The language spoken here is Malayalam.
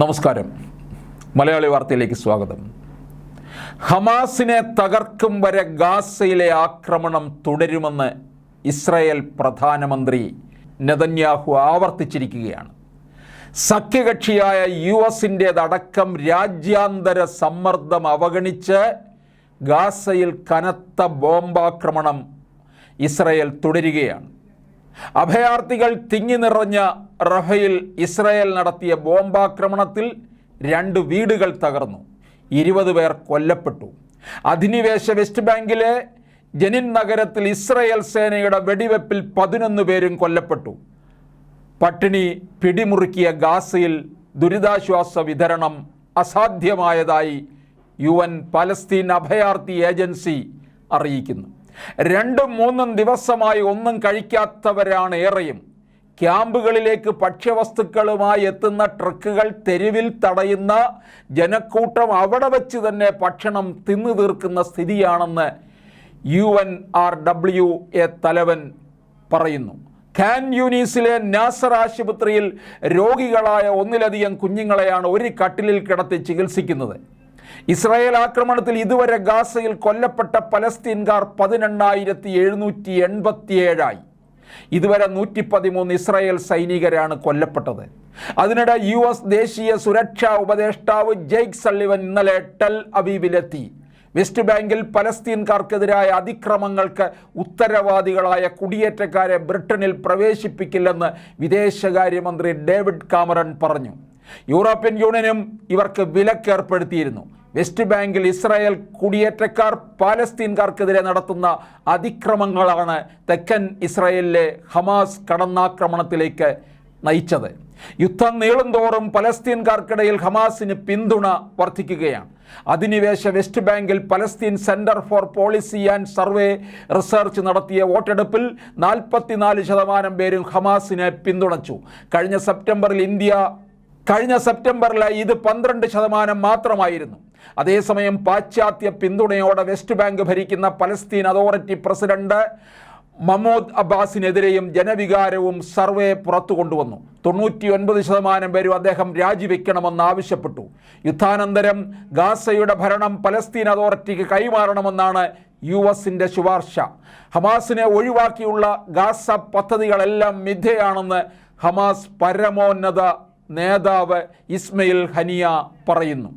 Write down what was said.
നമസ്കാരം. മലയാളി വാർത്തയിലേക്ക് സ്വാഗതം. ഹമാസിനെ തകർക്കും വരെ ഗാസയിലെ ആക്രമണം തുടരുമെന്ന് ഇസ്രായേൽ പ്രധാനമന്ത്രി നെതന്യാഹു ആവർത്തിച്ചിരിക്കുകയാണ്. സഖ്യകക്ഷിയായ യു എസിന്റേതടക്കം രാജ്യാന്തര സമ്മർദ്ദം അവഗണിച്ച് ഗാസയിൽ കനത്ത ബോംബാക്രമണം ഇസ്രയേൽ തുടരുകയാണ്. അഭയാർത്ഥികൾ തിങ്ങി നിറഞ്ഞ റഫയിൽ ഇസ്രയേൽ നടത്തിയ ബോംബാക്രമണത്തിൽ രണ്ട് വീടുകൾ തകർന്നു. ഇരുപത് പേർ കൊല്ലപ്പെട്ടു. അധിനിവേശ വെസ്റ്റ് ബാങ്കിലെ ജനിൻ നഗരത്തിൽ ഇസ്രയേൽ സേനയുടെ വെടിവെപ്പിൽ പതിനൊന്ന് പേരും കൊല്ലപ്പെട്ടു. പട്ടിണി പിടിമുറുക്കിയ ഗാസയിൽ ദുരിതാശ്വാസ വിതരണം അസാധ്യമായതായി യു എൻ പലസ്തീൻ അഭയാർത്ഥി ഏജൻസി അറിയിക്കുന്നു. രണ്ടും മൂന്നും ദിവസമായി ഒന്നും കഴിക്കാത്തവരാണ് ഏറെയും. ക്യാമ്പുകളിലേക്ക് ഭക്ഷ്യവസ്തുക്കളുമായി എത്തുന്ന ട്രക്കുകൾ തെരുവിൽ തടയുന്ന ജനക്കൂട്ടം അവിടെ വെച്ച് തന്നെ ഭക്ഷണം തിന്നു തീർക്കുന്ന സ്ഥിതിയാണെന്ന് U N R W A തലവൻ പറയുന്നു. ഖാൻ യൂനീസിലെ നാസർ ആശുപത്രിയിൽ രോഗികളായ ഒന്നിലധികം കുഞ്ഞുങ്ങളെയാണ് ഒരു കട്ടിലിൽ കിടത്തി ചികിത്സിക്കുന്നത്. ഇസ്രായേൽ ആക്രമണത്തിൽ ഇതുവരെ ഗാസയിൽ കൊല്ലപ്പെട്ട പലസ്തീൻകാർ പതിനെണ്ണായിരത്തി എഴുന്നൂറ്റി എൺപത്തിയേഴായി. ഇതുവരെ നൂറ്റി പതിമൂന്ന് ഇസ്രായേൽ സൈനികരാണ് കൊല്ലപ്പെട്ടത്. അതിനിടെ യു എസ് ദേശീയ സുരക്ഷാ ഉപദേഷ്ടാവ് ജെയ്ക് സള്ളിവൻ ഇന്നലെ ടെൽ അബീബിലെത്തി വെസ്റ്റ് ബാങ്കിൽ പലസ്തീൻകാർക്കെതിരായ അതിക്രമങ്ങൾക്ക് ഉത്തരവാദികളായ കുടിയേറ്റക്കാരെ ബ്രിട്ടനിൽ പ്രവേശിപ്പിക്കില്ലെന്ന് വിദേശകാര്യമന്ത്രി ഡേവിഡ് കാമറൺ പറഞ്ഞു. യൂറോപ്യൻ യൂണിയനും ഇവർക്ക് വിലക്കേർപ്പെടുത്തിയിരുന്നു. വെസ്റ്റ് ബാങ്കിൽ ഇസ്രായേൽ കുടിയേറ്റക്കാർ പാലസ്തീൻകാർക്കെതിരെ നടത്തുന്ന അതിക്രമങ്ങളാണ് തെക്കൻ ഇസ്രായേലിലെ ഹമാസ് കടന്നാക്രമണത്തിലേക്ക് നയിച്ചത്. യുദ്ധം നീളുന്തോറും പലസ്തീൻകാർക്കിടയിൽ ഹമാസിന് പിന്തുണ വർദ്ധിക്കുകയാണ്. അധിനിവേശ വെസ്റ്റ് ബാങ്കിൽ Palestine Centre for Policy and Survey Research നടത്തിയ വോട്ടെടുപ്പിൽ നാൽപ്പത്തിനാല് ശതമാനം പേരും ഹമാസിനെ പിന്തുണച്ചു. കഴിഞ്ഞ സെപ്റ്റംബറിൽ ഇന്ത്യ കഴിഞ്ഞ സെപ്റ്റംബറിൽ ഇത് പന്ത്രണ്ട് ശതമാനം മാത്രമായിരുന്നു. അതേസമയം പാശ്ചാത്യ പിന്തുണയോടെ വെസ്റ്റ് ബാങ്ക് ഭരിക്കുന്ന പലസ്തീൻ അതോറിറ്റി പ്രസിഡന്റ് മമോദ് അബ്ബാസിനെതിരെയും ജനവികാരവും സർവേ പുറത്തു കൊണ്ടുവന്നു. തൊണ്ണൂറ്റി ഒൻപത് ശതമാനം പേരും അദ്ദേഹം രാജിവെക്കണമെന്ന് ആവശ്യപ്പെട്ടു. യുദ്ധാനന്തരം ഗാസയുടെ ഭരണം പലസ്തീൻ അതോറിറ്റിക്ക് കൈമാറണമെന്നാണ് യു എസിന്റെ ശുപാർശ. ഹമാസിനെ ഒഴിവാക്കിയുള്ള ഗാസ പദ്ധതികളെല്ലാം മിഥ്യയാണെന്ന് ഹമാസ് പരമോന്നത നേതാവ് ഇസ്മയിൽ ഹനിയ പറയുന്നു.